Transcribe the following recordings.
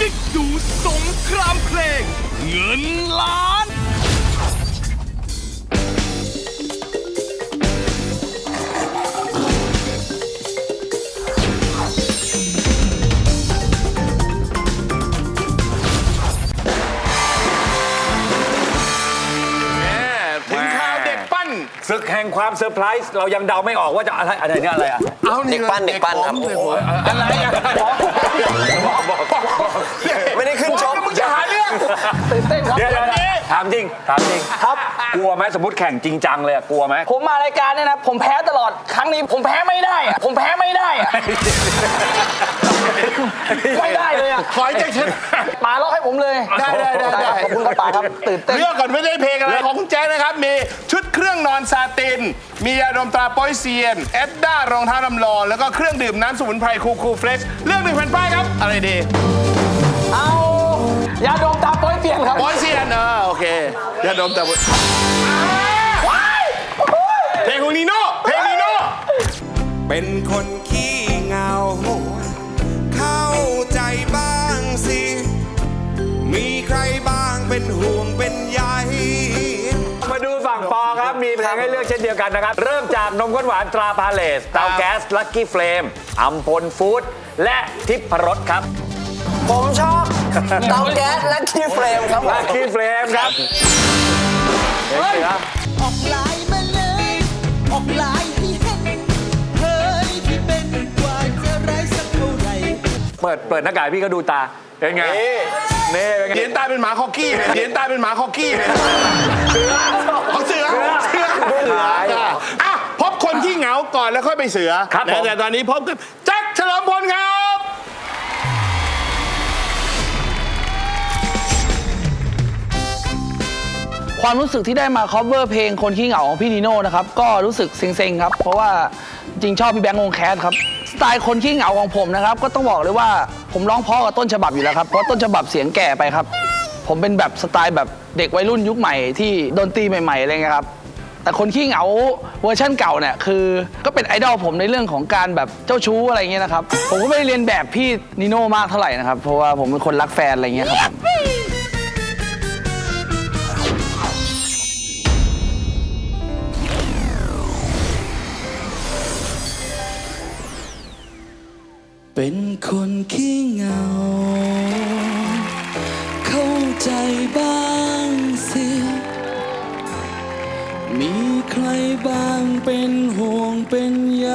กิ๊กดูสงครามเพลง เงินล้าน ถึงข่าวเด็กปั้นศึกแห่งความเซอร์ไพรส์เรายังเดาไม่ออกว่าจะอะไรอะไรเนี่ยอะไรอะ เอานี่เด็กปั้นเด็กปั้นครับผมอะไรอะไม่ได้ขึ้นชกมึงจะหาเรื่องเดี๋ยวเดี๋ยวเดี๋ยวถามจริงถามจริงครับกลัวไหมสมมติแข่งจริงจังเลยอะกลัวไหมผมมารายการเนี่ยนะผมแพ้ตลอดครั้งนี้ผมแพ้ไม่ได้อะผมแพ้ไม่ได้อะไม่ได้เลยอะ ขอให้ใจชนะป๋าล็อกให้ผมเลยได้ได้ได้ได้ ขอบคุณครับป๋าครับตื่นเต้น เลือกก่อนไม่ได้เพลงอะไรของคุณแจ๊คนะครับ มีชุดเครื่องนอนซาติน มียาดมตราโป้อยเซียนแอดด้ารองเท้าลำลองแล้วก็เครื่องดื่มน้ำสมุนไพรคูคูเฟรชเลือกหนึ่งแผ่นป้ายครับ อะไรดีเอายาดมตาโป้ยเปลี่ยนครับโป้อยเซียนเออโอเคยาดมตราโป้อยเพลงของนีโน่เพลงนีโน่เป็นคนขี้ นใย มาดูฝั่งปอครับ มีเพลงให้เลือกเช่นเดียวกันนะครับ เริ่มจากนมข้นหวานตราพาเลสเตาแก๊สลักกี้เฟลมอัมพลฟู้ดและทิพรสครับผมชอบเตาแก๊สและคีย์เฟรมครับผมลักกี้เฟลมครับเฮ้ยออกไลน์มาเลย ออกไลน์ให้เห็นเฮ้ยที่เป็นกว่าจะไร้สักเท่าไหร่ เปิดเปิดหน้ากากพี่ก็ดูตาเป็นไง นี่เป็นไงเหรียญตายเป็นหมาคอกกี้ไหมเหรียญตายเป็นหมาคอกกี้ไหมเสือเอาเสือเสือเสืออะพบคนที่เหงาก่อนแล้วค่อยไปเสือครับผมแต่ตอนนี้พบกับแจ็คเฉลิมพลครับ ความรู้สึกที่ได้มา cover เพลงคนขี้เหงาของพี่นิโน่นะครับ ก็รู้สึกเซ็งๆครับ เพราะว่าจริงชอบพี่แบงค์วงแคสครับ สไตล์คนขี้เหงาของผมนะครับ ก็ต้องบอกเลยว่าผมร้องเพราะกับต้นฉบับอยู่แล้วครับ เพราะต้นฉบับเสียงแก่ไปครับ ผมเป็นแบบสไตล์แบบเด็กวัยรุ่นยุคใหม่ที่ดนตรีใหม่ๆอะไรเงี้ยครับ แต่คนขี้เหงาเวอร์ชั่นเก่าเนี่ยคือก็เป็นไอดอลผมในเรื่องของการแบบเจ้าชู้อะไรเงี้ยนะครับ ผมก็ไม่ได้เรียนแบบพี่นิโน่มากเท่าไหร่นะครับ เพราะว่าผมเป็นคนรักแฟนอะไรเงี้ยครับผม เป็นคนขี้เหงา เข้าใจบ้างสิ มีใครบ้างเป็นห่วงเป็นใย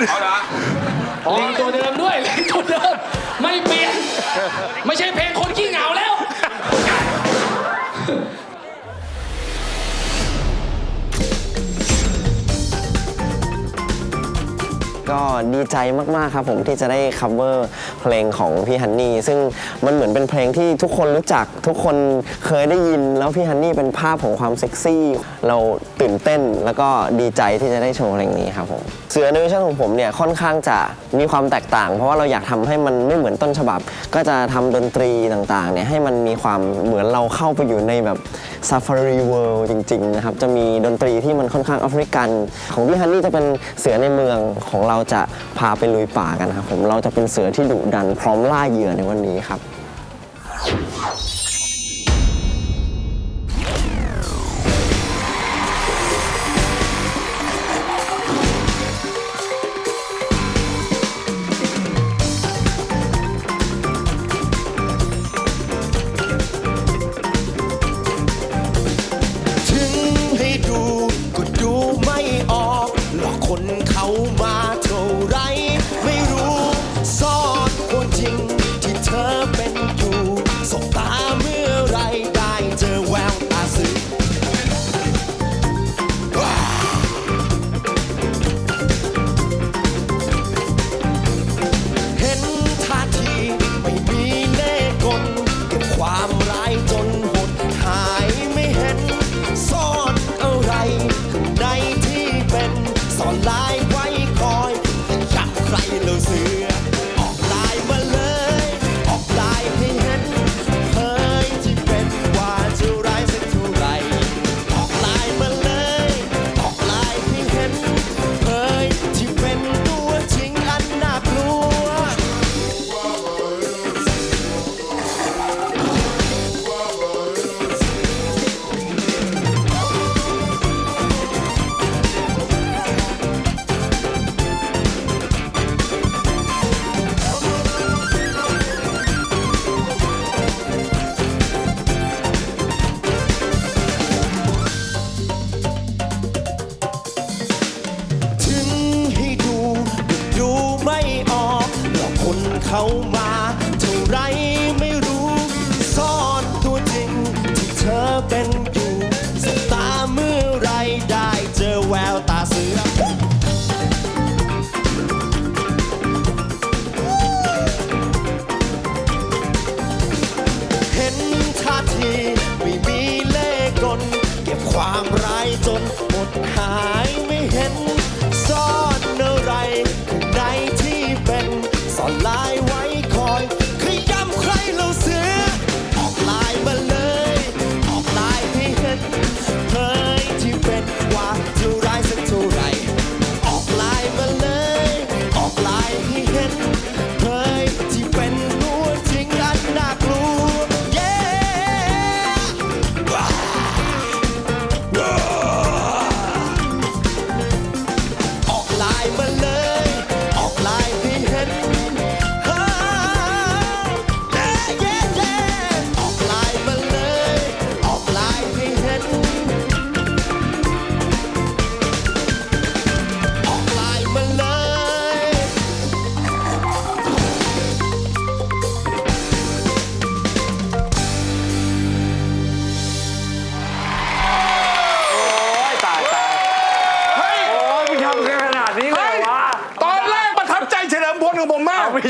ลิงตัวเดิมด้วยลิงตัวเดิม ไม่เปลี่ยน ไม่ใช่เพลงคนขี้เหงาแล้ว ก็ดีใจมาก ๆ ครับผมที่จะได้ cover เพลงของพี่ฮันนี่ ซึ่งมันเหมือนเป็นเพลงที่ทุกคนรู้จักทุกคนเคยได้ยิน แล้วพี่ฮันนี่เป็นภาพของความเซ็กซี่ เราตื่นเต้นแล้วก็ดีใจที่จะได้โชว์เพลงนี้ครับผม เสือในเวอร์ชันของผมเนี่ยค่อนข้างจะมีความแตกต่าง เพราะว่าเราอยากทำให้มันไม่เหมือนต้นฉบับ ก็จะทำดนตรีต่างๆเนี่ยให้มันมีความเหมือนเราเข้าไปอยู่ในแบบ Safari World จริงๆนะครับจะมีดนตรีที่มันค่อนข้างแอฟริกัน ของพี่ฮันนี่จะเป็นเสือในเมืองของเราจะพาไปลุยป่ากันครับผมเราจะเป็นเสือที่ดุดันพร้อมล่าเหยื่อในวันนี้ครับ คนเขามา ไม่ออกหลอกคนเขามาเท่าไรไม่รู้ซ่อนตัวจริงที่เธอเป็น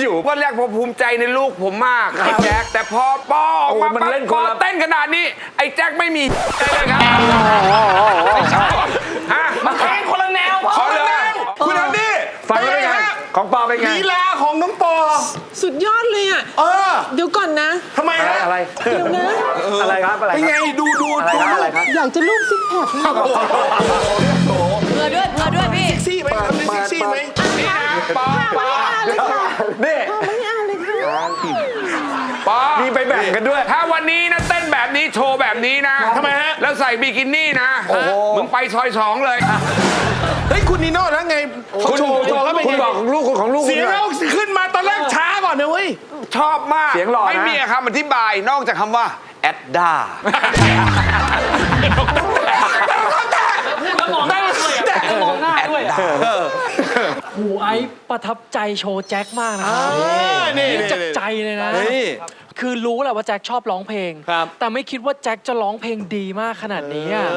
องผมมากเอาไม่อยู่ วันแรกผมภูมิใจในลูกผมมากไอ้แจ็คแต่พอปอออกมาโอ้มันเล่นพคอนละเต้นขนาดนี้ ไอ้แจ็คไม่มีเลยครับฮะเพลงคนละแนวพ่อขอเลยคุณอันดี้ฟังแล้วเป็นไงฮะของปอเป็นไง ลีลาของน้องปอ สุดยอดเลยอะ เออเดี๋ยวก่อนนะ ทำไมอะไรฮะอะไร เดี๋ยวนะ อะไรครับอะไรเป็นคไงรับดูดูอะไรดูครับอะไรครับอยากจะลูกซิกแพคเพื่อด้วยเพื่อด้วยพี่เซ็กซี่ ไหมทำได้เซ็กซี่ไหมปอปอนี่ไม่เอาเลยค่ะปอมีไปแบ่งกันด้วย ถ้าวันนี้นะเต้นแบบนี้โชว์แบบนี้นะทำไมฮะ แล้วใส่บิกินี่นะ มึงไปซอยสองเลย เฮ้ยคุณนีโน่แล้วไงเขาโชว์โชว์แล้วเป็นคุณไงบอกของลูกคุณของลูกคุณเสียงหน่เราอยขึ้นมาตอนแรกช้าก่อนนะเว้ย ชอบมาก เสียงหล่อนะไม่มีคำอธิบายนอกจากคำว่าแอดด้า แล้วมองหน้า ด้วยอะมองหน้าด้วยอะหูไอซ์ประทับใจโชว์แจ็คมากนะครับนี่จากใจเลยนะคือรู้แหละว่าแจ็คชอบร้องเพลง ครับ แต่ไม่คิดว่าแจ็คจะร้องเพลงดีมากขนาดนี้อะ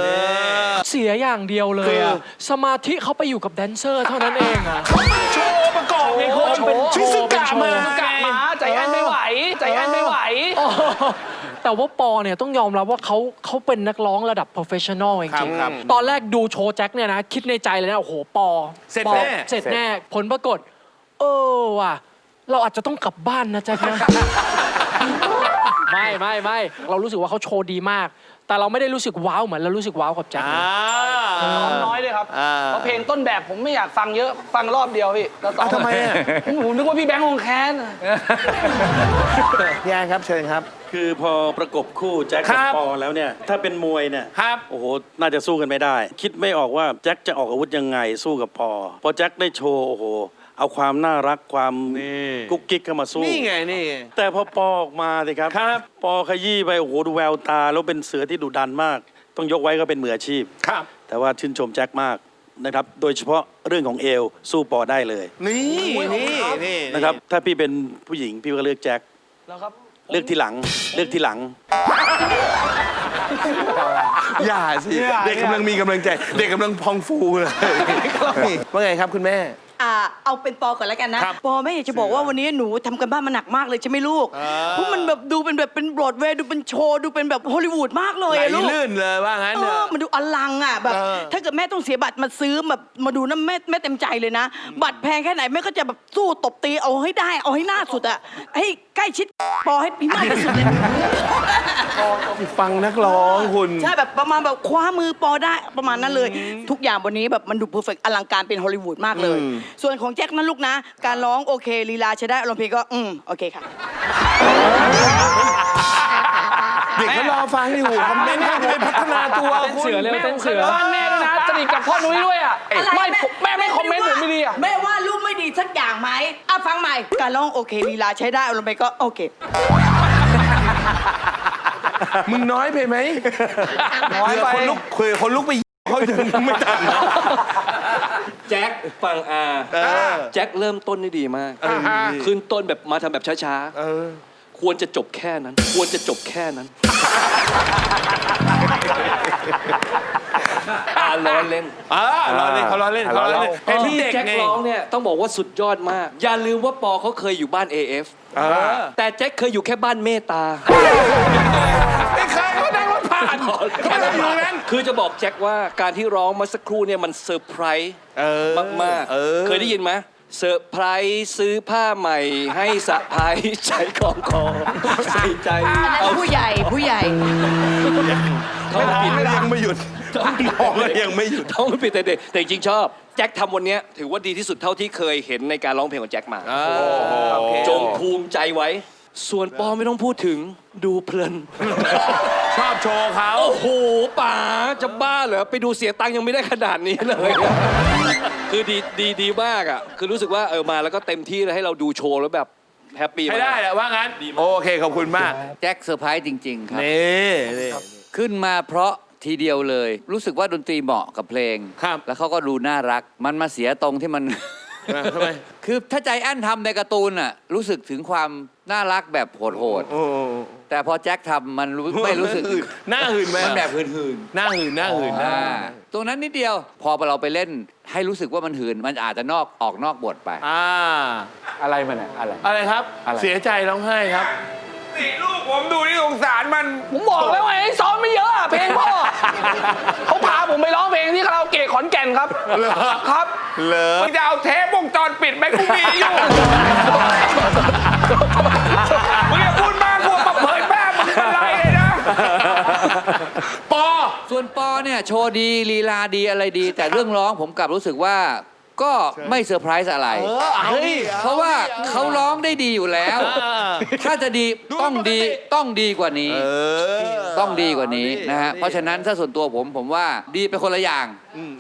เสียอย่างเดียวเลยอะสมาธิเขาไปอยู่กับแดนเซอร์เท่านั้นเองอะโชว์ประกอบไงคุณโชว์ ชิซุกะมาชิซุกะหมาใจอันไม่ไหว ใจอันไม่ไหวอ๋อ แต่ว่าปอเนี่ยต้องยอมรับว่าเขาเขาเป็นนักร้องระดับ professional จครัริบงครับๆตอนแรกดูโชว์แจ็คเนี่ยนะ คิดในใจเลยนะ โอ้โห ปอเสร็จปอแน่ เสร็จแน่ ผลปรากฏ เออว่ะ เราอาจจะต้องกลับบ้านนะแจ็คนะ ไม่ไม่ไม่เรารู้สึกว่าเขาโชว์ดีมาก แต่เราไม่ได้รู้สึกว้าวเหมือนเรารู้สึกว้าวกับแจ็คนะอ่าซ้อมน้อยเลยครับอ่าเพราะเพลงต้นแบบผมไม่อยากฟังเยอะฟังรอบเดียวพี่แล้วซ้อมทำไมอะผมนึกว่าพี่แบงค์วงแคนอะพี่แอนครับเชิญครับ คือพอประกบคู่แจ็คครักับบปอแล้วเนี่ยถ้าเป็นมวยเนี่ยครับโอ้โหน่าจะสู้กันไม่ได้ คิดไม่ออกว่าแจ็คจะออกอาวุธยังไงสู้กับปอพอแจ็คได้โชว์โอ้โห เอาความน่ารักความนี่ กุ๊กกิ๊กเข้ามาสู้ นี่ไงนี่ไง แต่พอปอออกมาสิครับ ครับ ปอขยี้ไปโอ้โหดูแววตา แล้วเป็นเสือที่ดุดันมาก ต้องยกไว้ก็เป็นมืออาชีพ ครับ แต่ว่าชื่นชมแจ็คมากนะครับ โดยเฉพาะเรื่องของเอวสู้ปอได้เลยนี่นี่นี่นะครับ ถ้าพี่เป็นผู้หญิงพี่ก็เลือกแจ็คแล้วครับเลือกที่หลังเลือกที่หลัง อย่าสิ เด็กกำลังมีกำลังใจ เด็กกำลังพองฟูเลยว่าไงครับคุณแม่ อ่าเอาเป็นปอก่อนแล้วกันนะ ครับปอแม่อยากจะบอกว่าวันนี้หนูทำกันบ้านมาหนักมากเลยใช่ไหมลูกเพราะมันแบบดูเป็นแบบเป็นบรอดเวย์ดูเป็นโชว์ดูเป็นแบบฮอลลีวูดมากเลยไหลอะลูก ลื่นเลยว่างั้นเอเถออะ มันดูอลังอะแบบเออถ้าเกิดแม่ต้องเสียบัตรมาซื้อแบบมาดูนะแม่แม่เต็มใจเลยนะ บัตรแพงแค่ไหนแม่ก็จะแบบสู้ตบตีเอาให้ได้เอาให้หน้าสุดอะให้ใกล้ชิดปอให้พี่มากที่สุดเลย ฟังนักร้องคุณ ใช่แบบประมาณแบบคว้ามือปอได้ประมาณนั้นเลย ทุกอย่างวันนี้แบบมันดูเพอร์เฟกอลังการเป็นฮอลลีวูดมากเลย อืม ส่วนของแจ็คนั้นลูกนะ การร้องโอเคลีลาใช้ได้อารมณ์เพลงก็อืมโอเคค่ะ เด็กเขารอฟังอยู่คอมเมนต์ให้ไปพัฒนาตัวเต้นคุณ เสือเร็วเต้นเสือบ้านแม่ด้วยนะสนิทกับพ่อนุ้ยด้วยอะไม่ผมแม่ไม่คอมเมนต์ผมไม่ดีอะแม่ว่าลูกไม่ดีสักอย่างไหมอะฟังใหม่ การร้องโอเคลีลาใช้ได้อารมณ์เพลงก็โอเค มึงน้อยไปไหมน้อยไป คนลุกคุยคนลุกไปเขายังไม่ทัน แจ็คฟังอาเออแจ็คเริ่มต้นได้ดีมากอ่าฮะขึ้นต้นแบบมาทำแบบช้าเออๆ ควรจะจบแค่นั้น ควรจะจบแค่นั้นอาล้อเล่นอ่ารอเล่นเขารอเล่นเขารอเล่นเป็นที่เด็กแจ็คไงร้องเนี่ยต้องบอกว่าสุดยอดมาก อย่าลืมว่าปอเขาเคยอยู่บ้าน AF อ่าแต่แจ็คเคยอยู่แค่บ้านเมตตาไม่เคยเขานั่งรถผ่านเขาไม่ได้อยู่นั้นคือจะบอกแจ็คว่าการที่ร้องเมาสักครู่เนี่ยมันเซอร์ไพรส์เออมากเออๆเคยได้ยินไหม เซอร์ไพรส์ซื้อผ้าใหม่ให้สะพายใจของคอใส่ใจอันนั้นเอาผู้ใหญ่ผู้ใหญ่ ท้องผิดยังไม่หยุดร้องแล้วยังไม่หยุดท้องผิดแต่เด็กแต่จริงๆชอบ แจ็คทำวันเนี้ยถือว่าดีที่สุดเท่าที่เคยเห็นในการร้องเพลงของแจ็คมาจงภูมิใจไว้ ส่วนปอไม่ต้องพูดถึงดูเพลิน ชอบโชว์เขาโอ้โหป๋าจะบ้าเหรอ ไปดูเสียตังค์ยังไม่ได้ขนาดนี้เลย คือดีดีดีมากอะ คือรู้สึกว่าเออมาแล้วก็เต็มที่เลยให้เราดูโชว์แล้วแบบแฮปปี้ให้มากได้แหละว่างั้น โอเคขอบคุณมาก แจ็คเซอร์ไพรส์จริง ๆ ครับ นี่นี่ ขึ้นมาเพราะทีเดียวเลย รู้สึกว่าดนตรีเหมาะกับเพลง ครับ แล้วเขาก็ดูน่ารัก มันมาเสียตรงที่มัน ทำไมคือถ้าใจแอนทำในการ์ตูนอะรู้สึกถึงความน่ารักแบบโหดโอ้ๆแต่พอแจ็คทำมันรู้ไม่รู้สึกหน้าหื่นไหมมันแบบหืนๆหน้าหื่นหน้าหื่นหน้าอ่าตรงนั้นนิดเดียวพอเราไปเล่นให้รู้สึกว่ามันหืน มันอาจจะนอกออกนอกบทไป อ่า อะไรมันอะอะไร อะไรครับ อะไร เสียใจร้องไห้ครับลูกผมดูนี่สงสารมัน ผมบอกแล้วไงซ้อ เขาพาผมไปร้องเพลงที่คาราโอเกะขอนแก่นครับเหรอครับเหรอมึงจะเอาเทปวงจรปิดไหมกูมีอยู่มึงอย่าพูดมากกลัวมาเผยแพร่มึงเป็นไรเลยนะปอส่วนปอเนี่ยโชว์ดีลีลาดีอะไรดี แต่เรื่องร้องผมกลับรู้สึกว่า ก็ไม่เซอร์ไพรส์อะไรเออเอาดิเพราะว่าเขาร้องได้ดีอยู่แล้วอ่าถ้าจะดีต้องดีต้องดีกว่านี้เออต้องดีกว่านี้เอาดินะฮะเอาดิเพราะฉะนั้นถ้าส่วนตัวผมผมว่าดีไปคนละอย่าง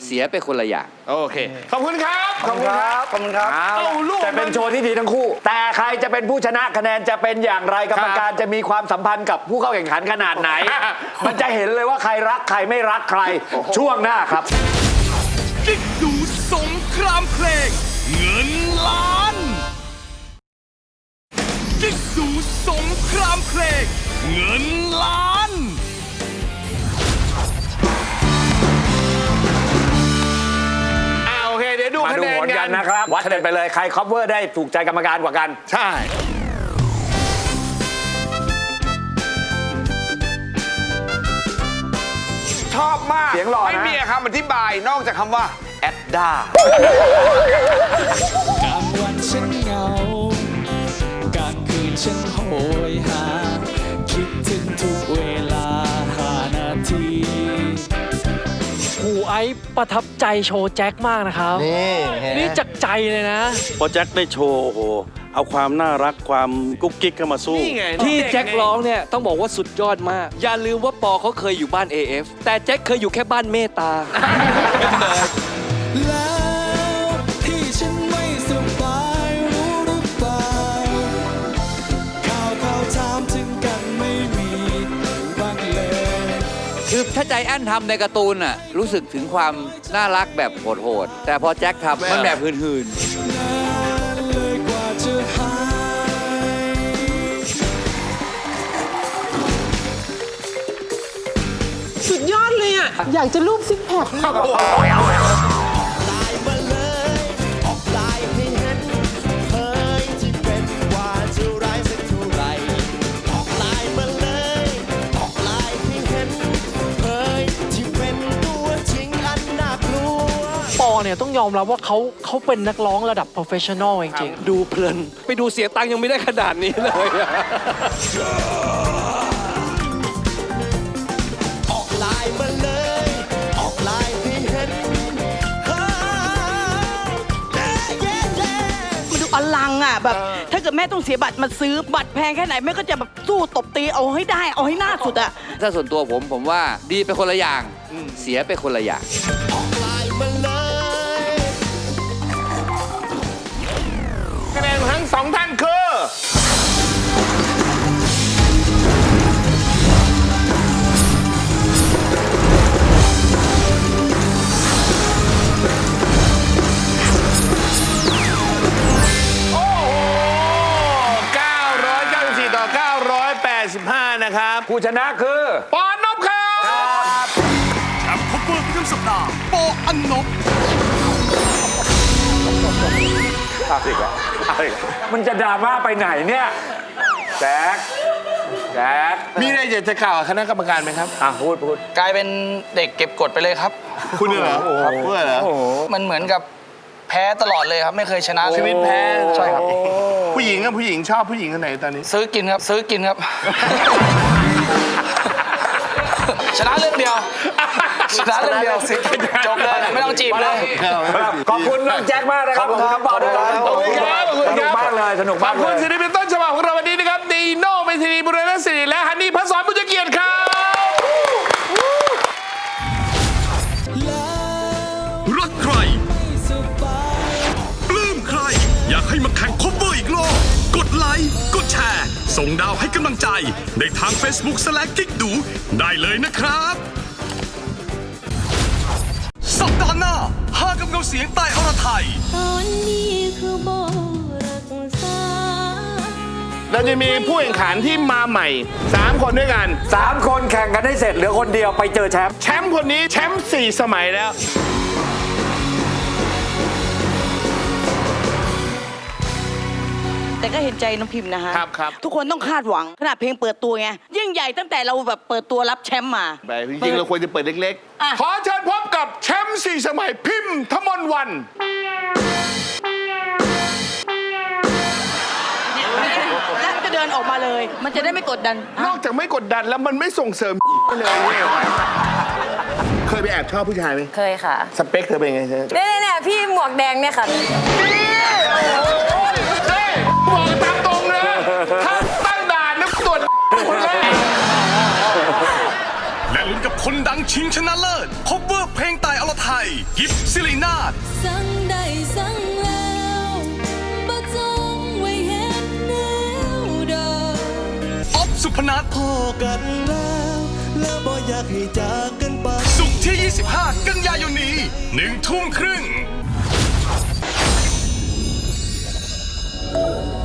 เสียไปคนละอย่าง โอเค ขอบคุณครับ ขอบคุณครับ ขอบคุณครับเอาลูกแต่เป็นโชว์ที่ดีทั้งคู่ แต่ใครจะเป็นผู้ชนะคะแนนจะเป็นอย่างไรกรรมการจะมีความสัมพันธ์กับผู้เข้าแข่งขันขนาดไหน มันจะเห็นเลยว่าใครรักใครไม่รักใครช่วงหน้าครับกิ๊กดู สงครามเพลง เงินล้านกิ๊กดูสงครามเพลง เงินล้าน อ่าโอเค เดี๋ยวดูมาคะดูแนนผลกักันนนะครับ วัดคะแนนไปเลยใคร cover ได้ถูกใจกรรมการกว่ากัน ใช่ ชอบมาก เสียงหล่อนะ ไม่มีคำอธิบายนอกจากคำว่า แอดด้ากลางวันฉันเหงากลางคืนฉันโหยหา คิดถึงทุกเวลาหานาทีหูไอซ์ประทับใจโชว์แจ็คมากนะครับ นี่นี่จากใจเลยนะ พอแจ็คได้โชว์โอ้โหเอาความน่ารักความกุ๊กกิ๊กเข้ามาสู้ นี่ไงที่แจ็คร้องเนี่ย ต้องบอกว่าสุดยอดมาก อย่าลืมว่าปอเขาเคยอยู่บ้าน AF แต่แจ็คเคยอยู่แค่บ้านเมตตา คือถ้าใจแอนทำในการ์ตูนน่ะรู้สึกถึงความน่ารักแบบโหดๆแต่พอแจ็คทำมันแบบหืนๆสุดยอดเลยอะ อยากจะรูปซิกแพคป เนี่ยต้องยอมรับว่าเขาเขาเป็นนักร้องระดับ professional จริงๆ ดูเพลิน ไปดูเสียตังค์ยังไม่ได้ขนาดนี้เลยอะออกลายมาเลย ออกลายให้เห็นเฮ้ยเย้เย้มันดูอลังอะแบบ ถ้าเกิดแม่ต้องเสียบัตรมาซื้อบัตรแพงแค่ไหนแม่ก็จะแบบสู้ตบตีเอาให้ได้เอาให้หน้าสุดอะ ถ้าส่วนตัวผมผมว่าดีเป็นคนละอย่าง เสียเป็นคนละอย่าง นะครับ ผู้ชนะคือปอนนบครับแชมป์คอปเวอร์ประจำสัปดาห์โปอันนบเอาอีกแล้วเอาอีกแล้วมันจะดราม่าไปไหนเนี่ยแจ็คแจ็คมีอะไรอยากจะกล่าวกับคณะกรรมการไหมครับ อะพูดพูดกลายเป็นเด็กเก็บกดไปเลยครับ คุณเหรอครับเพื่อเหรอ มันเหมือนกับ แพ้ตลอดเลยครับไม่เคยชนะชีวิตแพ้ใช่ครับ ผู้หญิงอะผู้หญิงชอบผู้หญิงคนไหนตอนนี้ ซื้อกินครับ ซื้อกินครับ ชนะเรื่องเดียวชนะเรื่องเดียวจบเลยไม่ต้องจีบเลยขอบคุณน้องแจ็คมากนะครับขอบคุณน้องปอด้วยครับขอบคุณครับขอบคุณสคนุรักบมากเลยสนุกขมาอกบเลคุณยศิลปินต้นฉบับของเราวันนี้นะครับดีโน่เมธีนีบุรณศิริและฮันนี่พัศรบุญเกียรติครับ ส่งดาวให้กำลังใจในทาง Facebook สแลกกิ๊กดูได้เลยนะครับ สัปดาห์หน้าหากับเงาเสียงใต้อรไทย ตอนนี้คือบ่รักษา เราจะมีผู้แข่งขันที่มาใหม่ 3 คนด้วยกัน สามคนแข่งกันให้เสร็จเหลือคนเดียวไปเจอแชมป์ แชมป์คนนี้แชมป์4สมัยแล้ว แต่ก็เห็นใจน้องพิมพ์นะคะครับครับ ทุกคนต้องคาดหวังขนาดเพลงเปิดตัวไงยิ่งใหญ่ตั้งแต่เราแบบเปิดตัวรับแชมป์มาไปจริงๆ เราควรจะเปิดเล็กอะ ๆ ขอเชิญพบกับแชมป์4สมัยพิมพ์ธมนวัน แล้วจะเดินออกมาเลย มันจะได้ไม่กดดันนอกจากไม่กดดันแล้วมันไม่ส่งเสริม เลยเนี่ยเคยไปแอบชอบผู้ชายไหมเคยค่ะสเปคเธอเป็นไงเธอเนี่ยเนี่ยพี่หมวกแดงเนี่ยค่ะเฮ้ย บอกตามตรงนะถ้าตั้งด่านนึกตรวจคนแรกและลุ้นกับคนดังชิงชนะเลิศคอปเวอร์เพลงใต้อรไทยกิฟซิลินาศสั่งได้สั่งแล้วบ่จงไว้เห็นแนวดอกออฟสุพนัทพอกันแล้ว แล้วบ่อยากให้จากกันไป สุกร์ที่ 25 กันยายนนี้หนึ่งทุ่มครึ่ง Thank you.